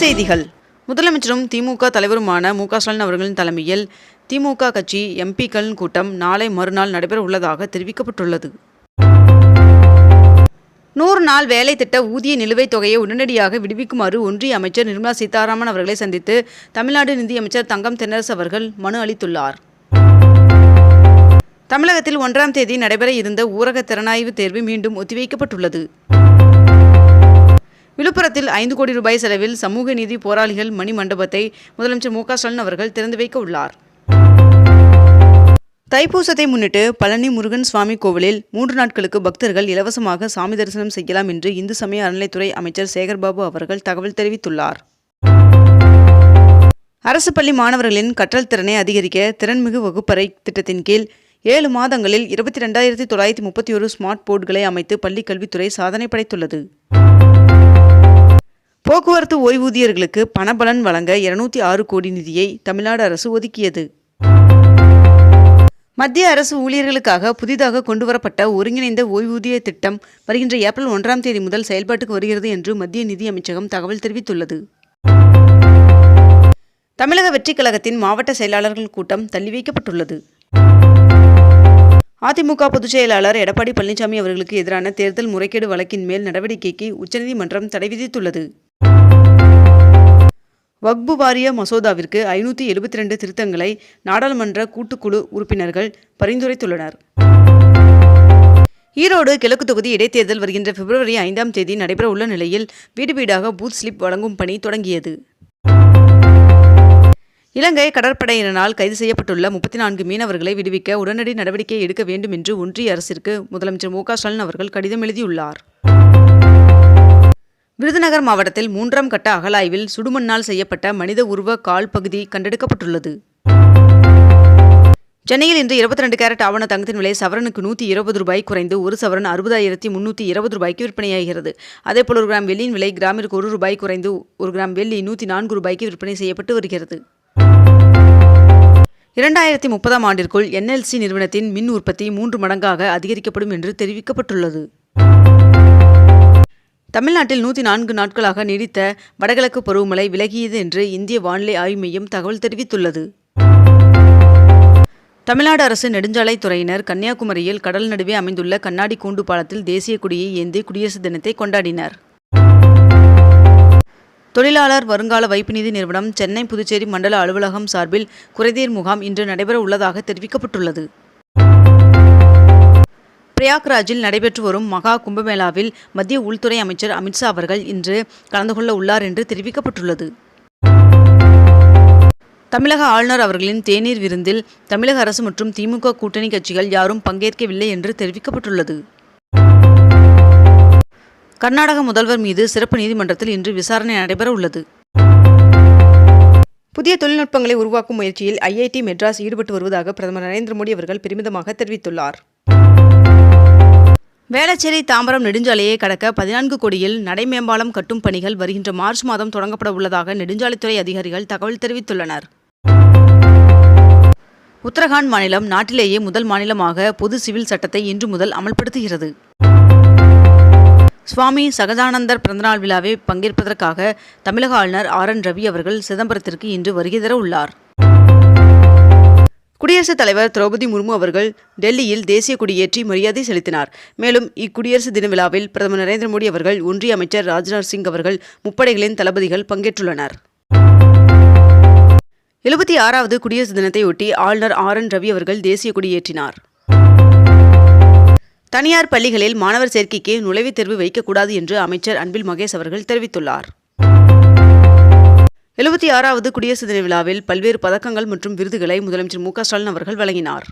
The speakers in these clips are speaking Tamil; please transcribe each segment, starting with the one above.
செய்திகள். முதலமைச்சரும் திமுக தலைவருமான மு க ஸ்டாலின் அவர்களின் தலைமையில் திமுக கட்சி எம்பிக்களின் கூட்டம் நாளை மறுநாள் நடைபெற உள்ளதாக தெரிவிக்கப்பட்டுள்ளது. நூறு நாள் வேலை திட்ட ஊதிய நிலுவைத் தொகையை உடனடியாக விடுவிக்குமாறு ஒன்றிய அமைச்சர் நிர்மலா சீதாராமன் அவர்களை சந்தித்து தமிழ்நாடு நிதியமைச்சர் தங்கம் தென்னரசு அவர்கள் மனு அளித்துள்ளார். தமிழகத்தில் ஒன்றாம் தேதி நடைபெற இருந்த ஊரக திறனாய்வு தேர்வு மீண்டும் ஒத்திவைக்கப்பட்டுள்ளது. விழுப்புரத்தில் ஐந்து கோடி ரூபாய் செலவில் சமூக நீதி போராளிகள் மணி மண்டபத்தை முதலமைச்சர் மு ஸ்டாலின் அவர்கள் திறந்து வைக்க உள்ளார். தைப்பூசத்தை முன்னிட்டு பழனி முருகன் சுவாமி கோவிலில் மூன்று நாட்களுக்கு பக்தர்கள் இலவசமாக சாமி தரிசனம் செய்யலாம் என்று இந்து சமய அறநிலைத்துறை அமைச்சர் சேகர்பாபு அவர்கள் தகவல் தெரிவித்துள்ளார். அரசு பள்ளி மாணவர்களின் கற்றல் திறனை அதிகரிக்க திறன்மிகு வகுப்பறை திட்டத்தின் கீழ் ஏழு மாதங்களில் இருபத்தி ரெண்டாயிரத்தி தொள்ளாயிரத்தி முப்பத்தி ஒரு ஸ்மார்ட் போர்டுகளை அமைத்து பள்ளிக் கல்வித்துறை சாதனை படைத்துள்ளது. போக்குவரத்து ஓய்வூதியர்களுக்கு பணபலன் வழங்க இருநூத்தி ஆறு கோடி நிதியை தமிழ்நாடு அரசு ஒதுக்கியது. மத்திய அரசு ஊழியர்களுக்காக புதிதாக கொண்டுவரப்பட்ட ஒருங்கிணைந்த ஓய்வூதிய திட்டம் வருகின்ற ஏப்ரல் ஒன்றாம் தேதி முதல் செயல்பாட்டுக்கு வருகிறது என்று மத்திய நிதி அமைச்சகம் தகவல் தெரிவித்துள்ளது. தமிழக வெற்றிக் கழகத்தின் மாவட்ட செயலாளர்கள் கூட்டம் தள்ளி வைக்கப்பட்டுள்ளது. அதிமுக பொதுச் செயலாளர் எடப்பாடி பழனிசாமி அவர்களுக்கு எதிரான தேர்தல் முறைகேடு வழக்கின் மேல் நடவடிக்கைக்கு உச்சநீதிமன்றம் தடை விதித்துள்ளது. வக்பு வாரிய மசோதாவிற்கு ஐநூற்றி எழுபத்தி ரெண்டு திருத்தங்களை நாடாளுமன்ற கூட்டுக்குழு உறுப்பினர்கள் பரிந்துரைத்துள்ளனர். ஈரோடு கிழக்கு தொகுதி இடைத்தேர்தல் வருகின்ற பிப்ரவரி ஐந்தாம் தேதி நடைபெற உள்ள நிலையில் வீடு வீடாக பூத் ஸ்லிப் வழங்கும் பணி தொடங்கியது. இலங்கை கடற்படையினரால் கைது செய்யப்பட்டுள்ள முப்பத்தி நான்கு மீனவர்களை விடுவிக்க உடனடி நடவடிக்கை எடுக்க வேண்டும் என்று ஒன்றிய அரசிற்கு முதலமைச்சர் மு க ஸ்டாலின் அவர்கள் கடிதம் எழுதியுள்ளார். விருதுநகர் மாவட்டத்தில் மூன்றாம் கட்ட அகலாய்வில் சுடுமண்ணால் செய்யப்பட்ட மனித உருவ கால் பகுதி கண்டெடுக்கப்பட்டுள்ளது. சென்னையில் இன்று இருபத்தி ரெண்டு கேரட் ஆவண தங்கத்தின் விலை சவரனுக்கு நூற்றி இருபது ரூபாய் குறைந்து ஒரு சவரன் அறுபதாயிரத்தி முன்னூற்றி இருபது ரூபாய்க்கு விற்பனையாகிறது. அதேபோல் ஒரு கிராம் வெள்ளியின் விலை கிராமிற்கு ஒரு ரூபாய் குறைந்து ஒரு கிராம் வெள்ளி நூற்றி நான்கு ரூபாய்க்கு விற்பனை செய்யப்பட்டு வருகிறது. இரண்டாயிரத்தி முப்பதாம் ஆண்டிற்குள் என்எல்சி நிறுவனத்தின் மின் உற்பத்தி மூன்று மடங்காக அதிகரிக்கப்படும் என்று தெரிவிக்கப்பட்டுள்ளது. தமிழ்நாட்டில் நூற்றி நான்கு நாட்களாக நீடித்த வடகிழக்கு பருவமழை விலகியது என்று இந்திய வானிலை ஆய்வு மையம் தகவல் தெரிவித்துள்ளது. தமிழ்நாடு அரசு நெடுஞ்சாலைத் துறையினர் கன்னியாகுமரியில் கடல் நடுவே அமைந்துள்ள கண்ணாடி கூண்டு பாலத்தில் தேசிய கொடியை ஏந்தி குடியரசு தினத்தை கொண்டாடினர். தொழிலாளர் வருங்கால வைப்பு நிதி நிறுவனம் சென்னை புதுச்சேரி மண்டல அலுவலகம் சார்பில் குறைதீர் முகாம் இன்று நடைபெற உள்ளதாக தெரிவிக்கப்பட்டுள்ளது. பிரயாக்ராஜில் நடைபெற்று வரும் மகா கும்பமேளாவில் மத்திய உள்துறை அமைச்சர் அமித்ஷா அவர்கள் இன்று கலந்து கொள்ள உள்ளார் என்று தெரிவிக்கப்பட்டுள்ளது. தமிழக ஆளுநர் அவர்களின் தேநீர் விருந்தில் தமிழக அரசு மற்றும் திமுக கூட்டணி கட்சிகள் யாரும் பங்கேற்கவில்லை என்று தெரிவிக்கப்பட்டுள்ளது. கர்நாடக முதல்வர் மீது சிறப்பு நீதிமன்றத்தில் இன்று விசாரணை நடைபெற உள்ளது. புதிய தொழில்நுட்பங்களை உருவாக்கும் முயற்சியில் ஐஐடி மெட்ராஸ் ஈடுபட்டு வருவதாக பிரதமர் நரேந்திர மோடி அவர்கள் பெருமிதமாக தெரிவித்துள்ளார். வேளச்சேரி தாம்பரம் நெடுஞ்சாலையை கடக்க பதினான்கு கோடியில் நடைமேம்பாலம் கட்டும் பணிகள் வருகின்ற மார்ச் மாதம் தொடங்கப்பட உள்ளதாக நெடுஞ்சாலைத்துறை அதிகாரிகள் தகவல் தெரிவித்துள்ளனர். உத்தரகாண்ட் மாநிலம் நாட்டிலேயே முதல் மாநிலமாக பொது சிவில் சட்டத்தை இன்று முதல் அமல்படுத்துகிறது. சுவாமி சகஜானந்தர் பிறந்தநாள் விழாவை பங்கேற்பதற்காக தமிழக ஆளுநர் ஆர் என் ரவி அவர்கள் சிதம்பரத்திற்கு இன்று வருகை தர உள்ளார். குடியரசுத் தலைவர் திரௌபதி முர்மு அவர்கள் டெல்லியில் தேசிய கொடியேற்றி மரியாதை செலுத்தினார். மேலும் இக்குடியரசு தின விழாவில் பிரதமர் நரேந்திர மோடி அவர்கள் ஒன்றிய அமைச்சர் ராஜ்நாத் சிங் அவர்கள் முப்படைகளின் தளபதிகள் பங்கேற்றுள்ளனர். எழுபத்தி ஆறாவது குடியரசு தினத்தையொட்டி ஆளுநர் ஆர் என் ரவி அவர்கள் தேசிய கொடியேற்றினார். தனியார் பள்ளிகளில் மாணவர் சேர்க்கைக்கு நுழைவுத் தேர்வு வைக்கக்கூடாது என்று அமைச்சர் அன்பில் மகேஷ் அவர்கள் தெரிவித்துள்ளார். எழுபத்தி ஆறாவது குடியரசு தின விழாவில் பல்வேறு பதக்கங்கள் மற்றும் விருதுகளை முதலமைச்சர் மு ஸ்டாலின் அவர்கள் வழங்கினார்.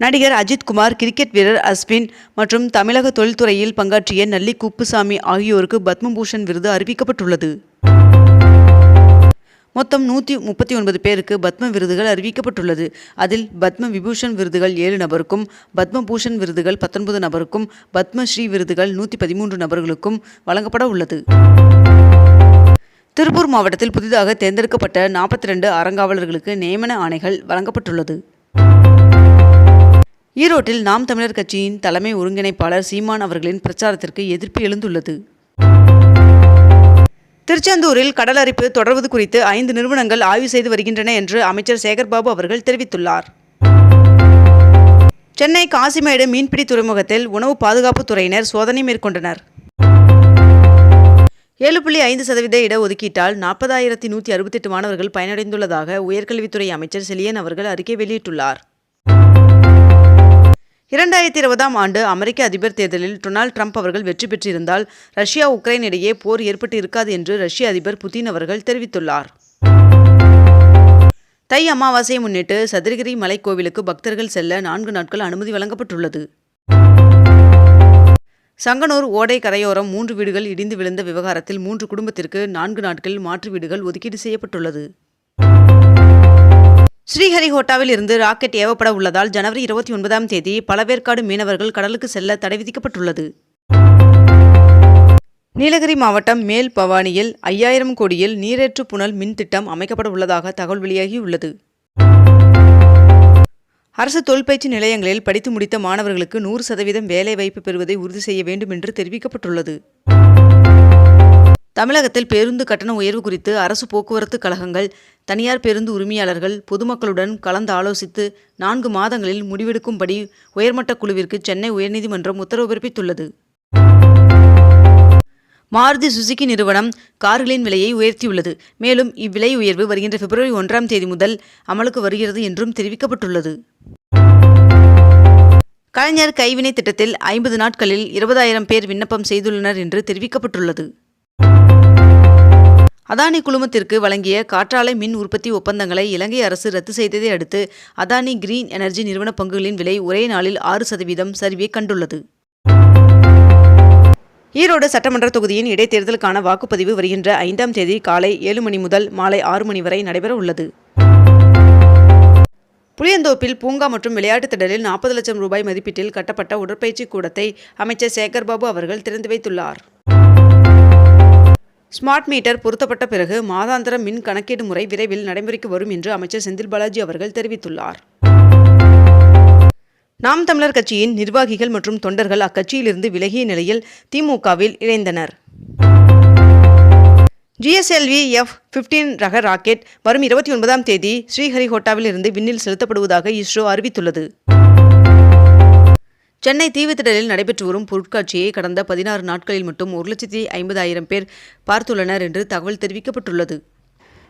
நடிகர் அஜித் குமார் கிரிக்கெட் வீரர் அஸ்வின் மற்றும் தமிழக தொழில்துறையில் பங்காற்றிய நல்லி குப்புசாமி ஆகியோருக்கு பத்மபூஷன் விருது அறிவிக்கப்பட்டுள்ளது. மொத்தம் நூற்றி முப்பத்தி ஒன்பது பேருக்கு பத்ம விருதுகள் அறிவிக்கப்பட்டுள்ளது. அதில் பத்ம விபூஷன் விருதுகள் ஏழு நபருக்கும் பத்மபூஷன் விருதுகள் பத்தொன்பது நபருக்கும் பத்மஸ்ரீ விருதுகள் நூற்றி பதிமூன்று நபர்களுக்கும் வழங்கப்பட உள்ளது. திருப்பூர் மாவட்டத்தில் புதிதாக தேர்ந்தெடுக்கப்பட்ட நாற்பத்தி ரெண்டு அறங்காவலர்களுக்கு நியமன ஆணைகள் வழங்கப்பட்டுள்ளது. ஈரோட்டில் நாம் தமிழர் கட்சியின் தலைமை ஒருங்கிணைப்பாளர் சீமான் அவர்களின் பிரச்சாரத்திற்கு எதிர்ப்பு எழுந்துள்ளது. திருச்செந்தூரில் கடல் அரிப்பு தொடர்வது குறித்து ஐந்து நிறுவனங்கள் ஆய்வு செய்து வருகின்றன என்று அமைச்சர் சேகர்பாபு அவர்கள் தெரிவித்துள்ளார். சென்னை காசிமேடு மீன்பிடி துறைமுகத்தில் உணவு பாதுகாப்புத் துறையினர் சோதனை மேற்கொண்டனர். ஏழு புள்ளி ஐந்து சதவீத இடஒதுக்கீட்டால் நாற்பதாயிரத்தி நூற்றி அறுபத்தெட்டு மாணவர்கள் பயனடைந்துள்ளதாக உயர்கல்வித்துறை அமைச்சர் செலியன் அவர்கள் அறிக்கை வெளியிட்டுள்ளார். இரண்டாயிரத்தி இருபதாம் ஆண்டு அமெரிக்க அதிபர் தேர்தலில் டொனால்ட் ட்ரம்ப் அவர்கள் வெற்றி பெற்றிருந்தால் ரஷ்யா உக்ரைன் இடையே போர் ஏற்பட்டு இருக்காது என்று ரஷ்ய அதிபர் புதின் அவர்கள் தெரிவித்துள்ளார். தை அமாவாசையை முன்னிட்டு சதுரகிரி மலைக்கோவிலுக்கு பக்தர்கள் செல்ல நான்கு நாட்கள் அனுமதி வழங்கப்பட்டுள்ளது. சங்கனூர் ஓடை கரையோரம் மூன்று வீடுகள் இடிந்து விழுந்த விவகாரத்தில் மூன்று குடும்பத்திற்கு நான்கு நாட்கள் மாற்று வீடுகள் ஒதுக்கீடு செய்யப்பட்டுள்ளது. ஸ்ரீஹரிகோட்டாவில் இருந்து ராக்கெட் ஏவப்பட உள்ளதால் ஜனவரி இருபத்தி ஒன்பதாம் தேதி பலவேற்காடு மீனவர்கள் கடலுக்கு செல்ல தடை விதிக்கப்பட்டுள்ளது. நீலகிரி மாவட்டம் மேல் பவானியில் ஐயாயிரம் கோடியில் நீரேற்று புனல் மின் திட்டம் அமைக்கப்பட உள்ளதாக தகவல் வெளியாகியுள்ளது. அரசு தொழிற்பயிற்சி நிலையங்களில் படித்து முடித்த மாணவர்களுக்கு நூறு சதவீதம் வேலைவாய்ப்பு பெறுவதை உறுதி செய்ய வேண்டும் என்று தெரிவிக்கப்பட்டுள்ளது. தமிழகத்தில் பேருந்து கட்டண உயர்வு குறித்து அரசு போக்குவரத்து கழகங்கள் தனியார் பேருந்து உரிமையாளர்கள் பொதுமக்களுடன் கலந்து ஆலோசித்து நான்கு மாதங்களில் முடிவெடுக்கும்படி உயர்மட்ட குழுவிற்கு சென்னை உயர்நீதிமன்றம் உத்தரவு பிறப்பித்துள்ளது. மாருதி சுசுகி நிறுவனம் கார்களின் விலையை உயர்த்தியுள்ளது. மேலும் இவ்விலை உயர்வு வருகின்ற பிப்ரவரி ஒன்றாம் தேதி முதல் அமலுக்கு வருகிறது என்றும் தெரிவிக்கப்பட்டுள்ளது. கலைஞர் கைவினை திட்டத்தில் ஐம்பது நாட்களில் இருபதாயிரம் பேர் விண்ணப்பம் செய்துள்ளனர் என்று தெரிவிக்கப்பட்டுள்ளது. அதானி குழுமத்திற்கு வழங்கிய காற்றாலை மின் உற்பத்தி ஒப்பந்தங்களை இலங்கை அரசு ரத்து செய்ததை அடுத்து அதானி கிரீன் எனர்ஜி நிறுவன பங்குகளின் விலை ஒரே நாளில் ஆறு சதவீதம் சரிவை கண்டுள்ளது. ஈரோடு சட்டமன்ற தொகுதியின் இடைத்தேர்தலுக்கான வாக்குப்பதிவு வருகின்ற ஐந்தாம் தேதி காலை ஏழு மணி முதல் மாலை ஆறு மணி வரை நடைபெற உள்ளது. புளியந்தோப்பில் பூங்கா மற்றும் விளையாட்டுத் திடலில் நாற்பது லட்சம் ரூபாய் மதிப்பீட்டில் கட்டப்பட்ட உடற்பயிற்சி கூடத்தை அமைச்சர் சேகர்பாபு அவர்கள் திறந்து வைத்துள்ளார். ஸ்மார்ட் மீட்டர் பொருத்தப்பட்ட பிறகு மாதாந்திர மின் கணக்கீடு முறை விரைவில் நடைமுறைக்கு வரும் என்று அமைச்சர் செந்தில் பாலாஜி அவர்கள் தெரிவித்துள்ளார். நாம் தமிழர் கட்சியின் நிர்வாகிகள் மற்றும் தொண்டர்கள் அக்கட்சியிலிருந்து விலகிய நிலையில் திமுகவில் இணைந்தனர். ஜிஎஸ்எல்வி எஃப் பிப்டீன் ரக ராக்கெட் வரும் இருபத்தி ஒன்பதாம் தேதி ஸ்ரீஹரிகோட்டாவில் இருந்து விண்ணில் செலுத்தப்படுவதாக இஸ்ரோ அறிவித்துள்ளது. சென்னை தீவுத்திடலில் நடைபெற்று வரும் பொருட்காட்சியை கடந்த பதினாறு நாட்களில் மட்டும் ஒரு லட்சத்தி ஐம்பதாயிரம் பேர் பார்த்துள்ளனர் என்று தகவல் தெரிவிக்கப்பட்டுள்ளது.